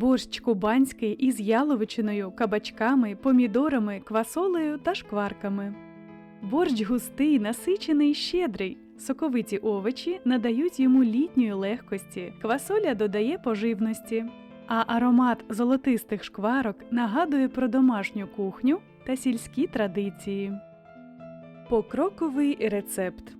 Борщ кубанський із яловичиною, кабачками, помідорами, квасолею та шкварками. Борщ густий, насичений, щедрий. Соковиті овочі надають йому літньої легкості, квасоля додає поживності, а аромат золотистих шкварок нагадує про домашню кухню та сільські традиції. Покроковий рецепт.